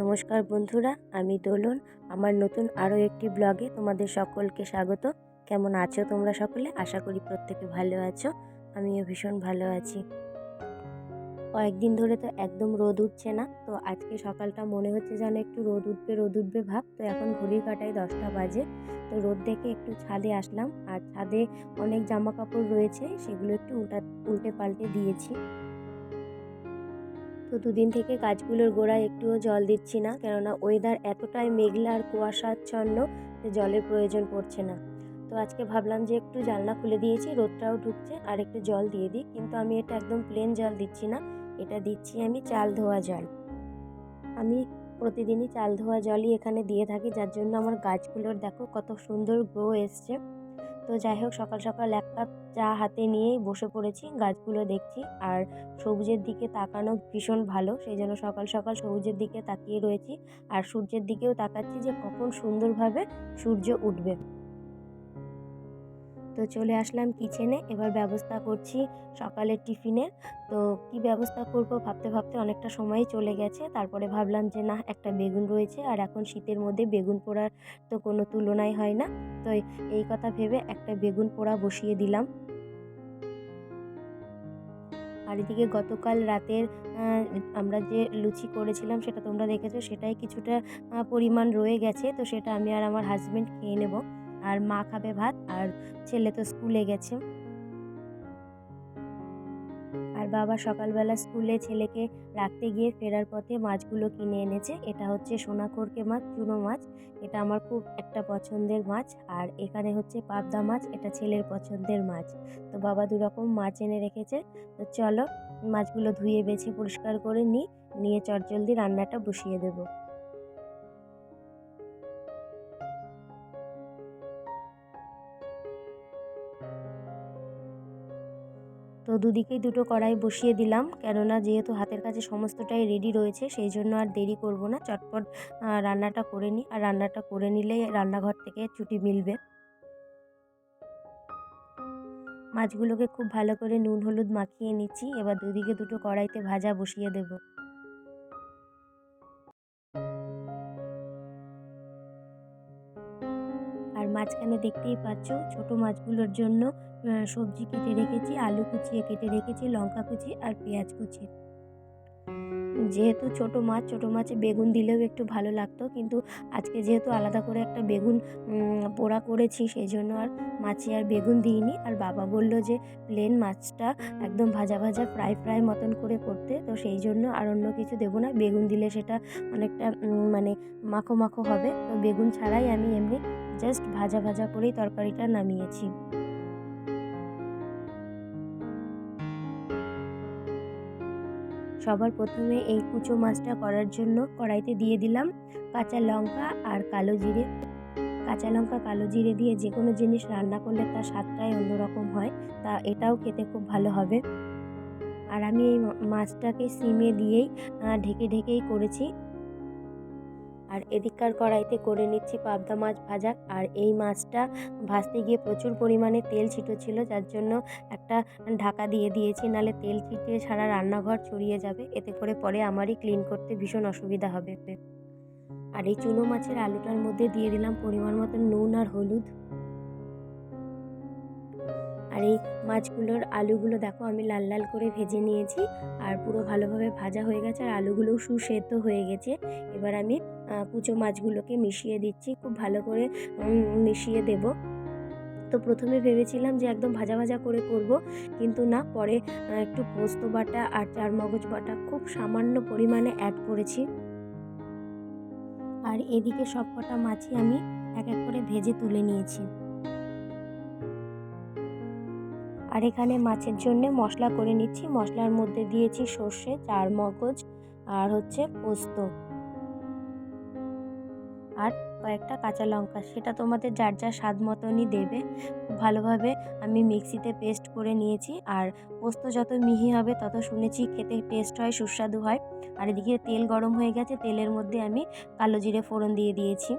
নমস্কার বন্ধুরা, আমি দোলন। আমার নতুন আরও একটি ব্লগে তোমাদের সকলকে স্বাগত। কেমন আছো তোমরা সকলে? আশা করি প্রত্যেকে ভালো আছো। আমিও ভীষণ ভালো আছি। কয়েকদিন ধরে তো একদম রোদ উঠছে না, তো আজকে সকালটা মনে হচ্ছে যেন একটু রোদ উঠবে রোদ উঠবে ভাব। তো এখন ঘড়ির কাটায় দশটা বাজে, তো রোদ দেখে একটু ছাদে আসলাম। আর ছাদে অনেক জামা কাপড় রয়েছে, সেগুলো একটু উল্টা, উল্টে পাল্টে দিয়েছি। তো দুদিন থেকে গাছগুলোর গোড়ায় একটুও জল দিচ্ছি না। কেননা ওয়েদার এতটাই মেঘলা আর কুয়াশাচ্ছন্ন যে জলের প্রয়োজন পড়ছে না। তো আজকে ভাবলাম যে একটু জানলা খুলে দিয়েছি, রোদটাও ঢুকছে, আর একটু জল দিয়ে দিই। কিন্তু আমি এটা একদম প্লেন জল দিচ্ছি না, এটা দিচ্ছি আমি চাল ধোয়া জল। আমি প্রতিদিনই চাল ধোয়া জলই এখানে দিয়ে থাকি, যার জন্য আমার গাছগুলোর দেখো কত সুন্দর গ্রো এসছে। তো যাই হোক, সকাল সকাল কাপ চা হাতে নিয়েই বসে পড়েছি, গাছগুলো দেখছি। আর সবুজের দিকে তাকানো ভীষণ ভালো, সেই জন্য সকাল সকাল সবুজের দিকে তাকিয়ে রয়েছি। আর সূর্যের দিকেও তাকাচ্ছি যে কখন সুন্দরভাবে সূর্য উঠবে। তো চলে আসলাম কিচেনে এবার ব্যবস্থা করছি সকালের টিফিনের। তো কি ব্যবস্থা করব ভাবতে ভাবতে অনেকটা সময় চলে গেছে, তারপরে ভাবলাম যে না, একটা বেগুন রয়েছে আর এখন শীতের মধ্যে বেগুন পোড়ার তো কোনো তুলনাই হয় না। তো এই কথা ভেবে একটা বেগুন পোড়া বসিয়ে দিলাম। আর এদিকে গতকাল রাতের আমরা যে লুচি করেছিলাম সেটা তোমরা দেখেছ সেটাই কিছুটা পরিমাণ রয়ে গেছে। তো সেটা আমি আর আমার হাজব্যান্ড খেয়ে নেব। আর মা খাবে ভাত আর ছেলে তো স্কুলে গেছে। আর বাবা সকালবেলা স্কুলে ছেলেকে রাখতে গিয়ে ফেরার পথে মাছগুলো কিনে এনেছে। এটা হচ্ছে সোনাখোরকে মাছ, চুনো মাছ। এটা আমার খুব একটা পছন্দের মাছ। আর এখানে হচ্ছে পাবদা মাছ, এটা ছেলের পছন্দের মাছ। তো বাবা দু রকম মাছ এনে রেখেছে। তো চলো মাছগুলো ধুয়ে বেছে পরিষ্কার করে নিই। নিয়ে চটজলদি রান্নাটা বসিয়ে দেবো। তো দুদিকেই দুটো কড়াই বসিয়ে দিলাম। কেননা যেহেতু হাতের কাছে সমস্তটাই রেডি রয়েছে, সেই জন্য আর দেরি করব না। চটপট রান্নাটা করে নিই আর রান্নাটা করে নিলেই রান্নাঘর থেকে ছুটি মিলবে। মাছগুলোকে খুব ভালো করে নুন হলুদ মাখিয়ে নিচ্ছি। এবার দুদিকে দুটো কড়াইতে ভাজা বসিয়ে দেবো। আর মাঝখানে দেখতেই পাচ্ছ, ছোট মাছগুলোর জন্য সবজি কেটে রেখেছি, আলু কুচিয়ে কেটে রেখেছি, লঙ্কা কুচি আর পেঁয়াজ কুচি। যেহেতু ছোট মাছ, ছোট মাছে বেগুন দিলেও একটু ভালো লাগতো, কিন্তু আজকে যেহেতু আলাদা করে একটা বেগুন পোড়া করেছি সেই জন্য আর মাছে আর বেগুন দিইনি। আর বাবা বলল যে, প্লেন মাছটা একদম ভাজা ভাজা ফ্রাই ফ্রাই মতন করে করতে, তো সেই জন্য আর অন্য কিছু দেবো না। বেগুন দিলে সেটা অনেকটা মানে মাখো মাখো হবে। তো বেগুন ছাড়াই আমি এমনি জাস্ট ভাজা ভাজা করেই তরকারিটা নামিয়েছি। সবার প্রথমে এই কুচো মাছটা করার জন্য কড়াইতে দিয়ে দিলাম কাঁচা লঙ্কা আর কালো জিরে। কাঁচা লঙ্কা, কালো জিরে দিয়ে যে কোনো জিনিস রান্না করলে তার স্বাদটাই অন্যরকম হয়, তা এটাও খেতে খুব ভালো হবে। আর আমি এই মাছটাকে সিমে দিয়েই ঢেকে ঢেকেই করেছি। আর এদিককার কড়াইতে করে নিচ্ছি পাবদা মাছ ভাজা। আর এই মাছটা ভাজতে গিয়ে প্রচুর পরিমাণে তেল ছিল যার জন্য একটা ঢাকা দিয়ে দিয়েছি, নালে তেল ছিটিয়ে সারা রান্নাঘর ছড়িয়ে যাবে। এতে করে পরে আমারই ক্লিন করতে ভীষণ অসুবিধা হবে। আর এই চুনো মাছের আলুটার মধ্যে দিয়ে দিলাম পরিমাণ মতো নুন আর হলুদ। আর এই মাছগুলোর আলুগুলো দেখো আমি লাল লাল করে ভেজে নিয়েছি আর পুরো ভালোভাবে ভাজা হয়ে গেছে আর আলুগুলোও সুসেদ্ধ হয়ে গেছে। এবার আমি কুচো মাছগুলোকে মিশিয়ে দিচ্ছি, খুব ভালো করে মিশিয়ে দেব। তো প্রথমে ভেবেছিলাম যে একদম ভাজা ভাজা করে করব, কিন্তু না, পরে একটু পোস্ত বাটা আর চার মগজ বাটা খুব সামান্য পরিমাণে অ্যাড করেছি। আর এদিকে সব কটা মাছই আমি এক এক করে ভেজে তুলে নিয়েছি। আর এখানে মাছের জন্য মশলা করে নিচ্ছি। মশলার মধ্যে দিয়েছি সর্ষে, চার মগজ আর হচ্ছে পোস্ত। আর কয়েকটা কাঁচা লঙ্কা, সেটা তোমাদের যার যার স্বাদ মতনই দেবে। ভালোভাবে আমি মিক্সিতে পেস্ট করে নিয়েছি। আর পোস্ত যত মিহি হবে, তত শুনেছি খেতে টেস্ট হয়, সুস্বাদু হয়। আর এদিকে তেল গরম হয়ে গেছে, তেলের মধ্যে আমি কালো জিরে ফোড়ন দিয়ে দিয়েছি।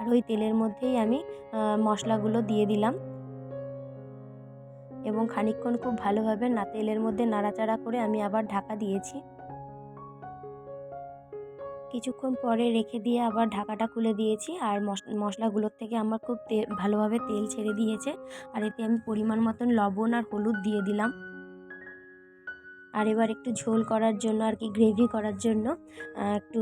আর ওই তেলের মধ্যেই আমি মশলাগুলো দিয়ে দিলাম। এবং খানিকক্ষণ খুব ভালোভাবে না তেলের মধ্যে নাড়াচাড়া করে আমি আবার ঢাকা দিয়েছি। কিছুক্ষণ পরে রেখে দিয়ে আবার ঢাকাটা খুলে দিয়েছি আর মশলাগুলোর থেকে আমার খুব ভালোভাবে তেল ছেড়ে দিয়েছে। আর এতে আমি পরিমাণ মতন লবণ আর হলুদ দিয়ে দিলাম। আর এবার একটু ঝোল করার জন্য আর কি গ্রেভি করার জন্য একটু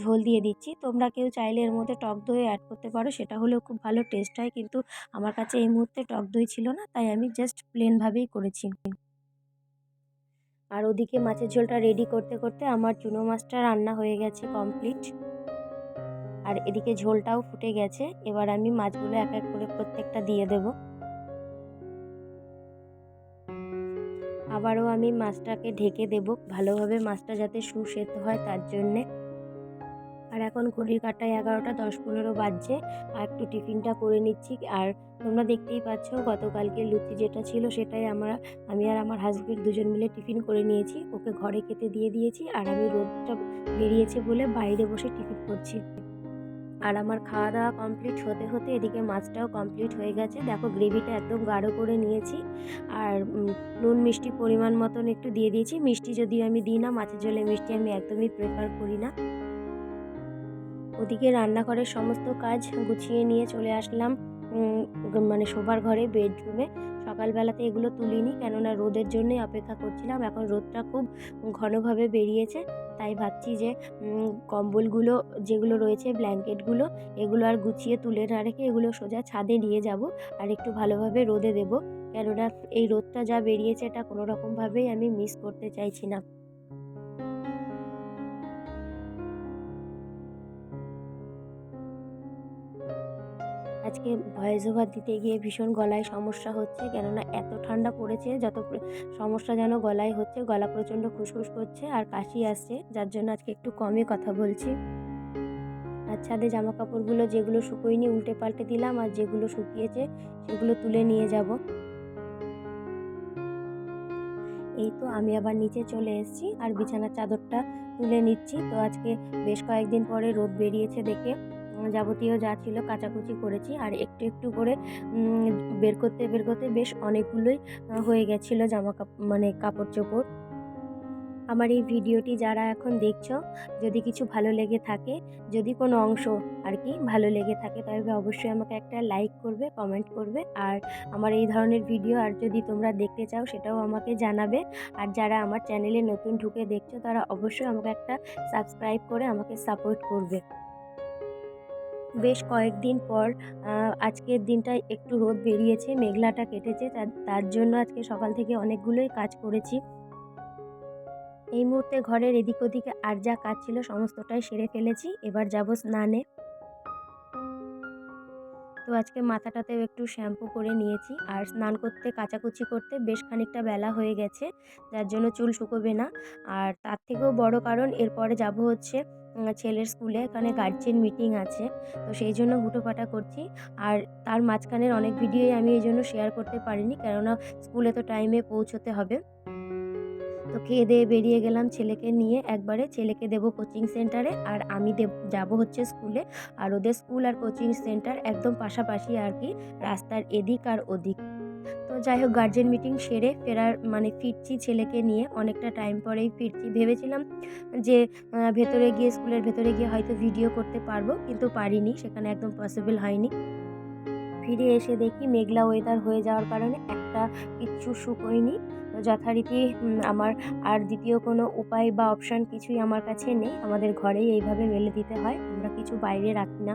ঝোল দিয়ে দিচ্ছি। তোমরা কেউ চাইলে এর মধ্যে টক দই অ্যাড করতে পারো, সেটা হলেও খুব ভালো টেস্ট হয়, কিন্তু আমার কাছে এই মুহূর্তে টক দই ছিল না, তাই আমি জাস্ট প্লেনভাবেই করেছি। আর ওদিকে মাছের ঝোলটা রেডি করতে করতে আমার চুনো মাছটা রান্না হয়ে গেছে কমপ্লিট আর এদিকে ঝোলটাও ফুটে গেছে, এবার আমি মাছগুলো এক এক করে প্রত্যেকটা দিয়ে দেব। আবারও আমি মাছটাকে ঢেকে দেব ভালোভাবে মাছটা যাতে সুসেদ্ধ হয় তার জন্যে। আর এখন ঘড়ির কাটায় এগারোটা দশ পনেরো বাজছে, আর একটু টিফিনটা করে নিচ্ছি। আর তোমরা দেখতেই পাচ্ছ গতকালকে লুচি যেটা ছিল সেটাই আমরা, আমি আর আমার হাজব্যান্ড দুজন মিলে টিফিন করে নিয়েছি। ওকে ঘরে খেতে দিয়ে দিয়েছি আর আমি রোদটা বেরিয়েছে বলে বাইরে বসে টিফিন করছি। আর আমার খাওয়া দাওয়া কমপ্লিট হতে হতে এদিকে মাছটাও কমপ্লিট হয়ে গেছে। দেখো গ্রেভিটা একদম গাঢ় করে নিয়েছি। আর নুন মিষ্টি পরিমাণ মতন একটু দিয়ে দিয়েছি। মিষ্টি যদি আমি দিই না, মাছের জলে মিষ্টি আমি একদমই প্রেফার করি না। ওদিকে রান্নাঘরের সমস্ত কাজ গুছিয়ে নিয়ে চলে আসলাম। মানে শোবার ঘরে বেডরুমে সকালবেলাতে এগুলো তুলিনি, কেননা রোদের জন্যই অপেক্ষা করছিলাম। এখন রোদটা খুব ঘনভাবে বেরিয়েছে। তাই ভাবছি যে কম্বলগুলো যেগুলো রয়েছে, ব্ল্যাঙ্কেটগুলো, এগুলো আর গুছিয়ে তুলে না রেখে এগুলো সোজা ছাদে নিয়ে যাব আর একটু ভালোভাবে রোদে দেবো। কেননা এই রোদটা যা বেরিয়েছে, এটা কোনো রকমভাবেই আমি মিস করতে চাইছি না। আজকে ভয়েস ওভার দিতে গিয়ে ভীষণ গলায় সমস্যা হচ্ছে। কেননা এত ঠান্ডা পড়েছে, যত সমস্যা যেন গলায় হচ্ছে, গলা প্রচণ্ড খুসখুস করছে আর কাশি আসছে, যার জন্য আজকে একটু কমই কথা বলছি। আর ছাদে জামা কাপড়গুলো যেগুলো শুকোয়নি উল্টে পাল্টে দিলাম আর যেগুলো শুকিয়েছে, সেগুলো তুলে নিয়ে যাব। এই তো আমি আবার নিচে চলে এসেছি আর বিছানার চাদরটা তুলে নিচ্ছি। তো আজকে বেশ কয়েকদিন পরে রোদ বেরিয়েছে দেখে। যাবতীয় যা ছিল কাচাকুচি করেছি আর একটু একটু করে বের করতে বের করতে বেশ অনেকগুলোই হয়ে গেছিল জামা মানে কাপড় চোপড়। আমার এই ভিডিওটি যারা এখন দেখছ, যদি কিছু ভালো লেগে থাকে, যদি কোনো অংশ আর কি ভালো লেগে থাকে তবে অবশ্যই আমাকে একটা লাইক করবে কমেন্ট করবে। আর আমার এই ধরনের ভিডিও আর যদি তোমরা দেখতে চাও, সেটাও আমাকে জানাবে। আর যারা আমার চ্যানেলে নতুন ঢুকে দেখছ, তারা অবশ্যই আমাকে একটা সাবস্ক্রাইব করে আমাকে সাপোর্ট করবে। বেশ কয়েকদিন পর আজকের দিনটায় একটু রোদ বেরিয়েছে, মেঘলাটা কেটেছে তার জন্য আজকে সকাল থেকে অনেকগুলোই কাজ করেছি। এই মুহূর্তে ঘরের এদিক ওদিকে আর যা কাজ ছিল সমস্তটাই সেরে ফেলেছি, এবার যাব স্নানে। তো আজকে মাথাটাতেও একটু শ্যাম্পু করে নিয়েছি, আর স্নান করতে, কাচাকুচি করতে বেশ খানিকটা বেলা হয়ে গেছে, যার জন্য চুল শুকোবে না। আর তার থেকেও বড় কারণ, এরপরে যাব হচ্ছে ছেলের স্কুলে এখানে গার্জেন মিটিং আছে। তো সেই জন্য হুটোপাটা করছি। আর তার মাঝখানের অনেক ভিডিওই আমি এই জন্য শেয়ার করতে পারিনি, কেননা স্কুলে তো টাইমে পৌঁছতে হবে। তো খেয়ে দিয়ে বেরিয়ে গেলাম ছেলেকে নিয়ে একবারে। ছেলেকে দেব কোচিং সেন্টারে আর আমি দেব, যাব হচ্ছে স্কুলে আর ওদের স্কুল আর কোচিং সেন্টার একদম পাশাপাশি আর কি, রাস্তার এদিক আর ওদিক। যাই হোক গার্জেন মিটিং সেরে ফেরার মানে ফিরছি ছেলেকে নিয়ে। অনেকটা টাইম পরেই ফিরছি। ভেবেছিলাম যে ভেতরে গিয়ে, স্কুলের ভেতরে গিয়ে হয়তো ভিডিও করতে পারব, কিন্তু পারিনি। সেখানে একদম পসিবল হয়নি। ফিরে এসে দেখি মেঘলা ওয়েদার হয়ে যাওয়ার কারণে একটা কিচ্ছু শুকোয়নি যথারীতি আমার আর দ্বিতীয় কোনো উপায় বা অপশান কিছুই আমার কাছে নেই। আমাদের ঘরেই এইভাবে মেলে দিতে হয়। আমরা কিছু বাইরে রাখি না।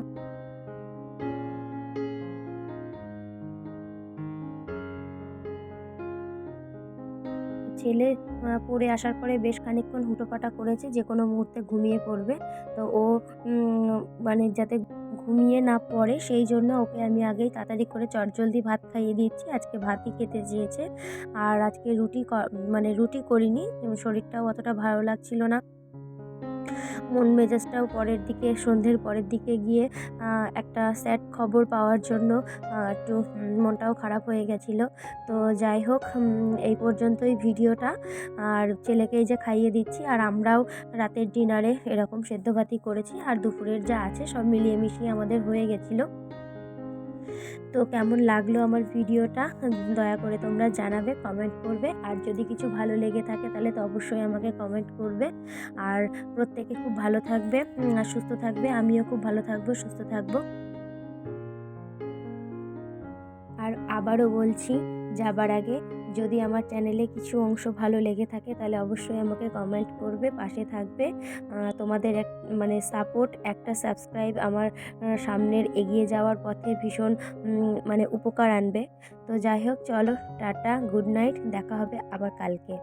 ছেলে পড়ে আসার পরে বেশ খানিকক্ষণ হুটোপাটা করেছে, যে কোনো মুহূর্তে ঘুমিয়ে পড়বে। তো ও মানে যাতে ঘুমিয়ে না পড়ে, সেই জন্য ওকে আমি আগেই তাড়াতাড়ি করে চটজলদি ভাত খাইয়ে দিচ্ছি আজকে ভাতই খেতে চেয়েছে। আর আজকে রুটি মানে রুটি করিনি, শরীরটাও অতটা ভালো লাগছিল না। মন মেজাজটাও পরের দিকে, সন্ধ্যের পরের দিকে গিয়ে একটা স্যাড খবর পাওয়ার জন্য একটু মনটাও খারাপ হয়ে গেছিল। তো যাই হোক এই পর্যন্তই ভিডিওটা। আর ছেলেকে যে খাইয়ে দিচ্ছি, আর আমরাও রাতের ডিনারে এরকম সেদ্ধ ভাতি করেছি। আর দুপুরের যা আছে সব মিলিয়ে মিশিয়ে আমাদের হয়ে গেছিল। তো কেমন লাগল আমার ভিডিওটা? দয়া করে তোমরা জানাবে কমেন্ট করবে। আর যদি কিছু ভালো লেগে থাকে তাহলে তো অবশ্যই আমাকে কমেন্ট করবে। আর প্রত্যেকে খুব ভালো থাকবে আর সুস্থ থাকবে। আমিও খুব ভালো থাকব, সুস্থ থাকব। আর আবারও বলছি, যাবার আগে যদি আমার চ্যানেলে কিছু অংশ ভালো লেগে থাকে, তাহলে অবশ্যই আমাকে কমেন্ট করবে, পাশে থাকবে। তোমাদের এক মানে সাপোর্ট একটা সাবস্ক্রাইব আমার সামনের এগিয়ে যাওয়ার পথে ভীষণ মানে উপকার আনবে। তো যাই হোক, চলো, টাটা গুড নাইট দেখা হবে আবার কালকে।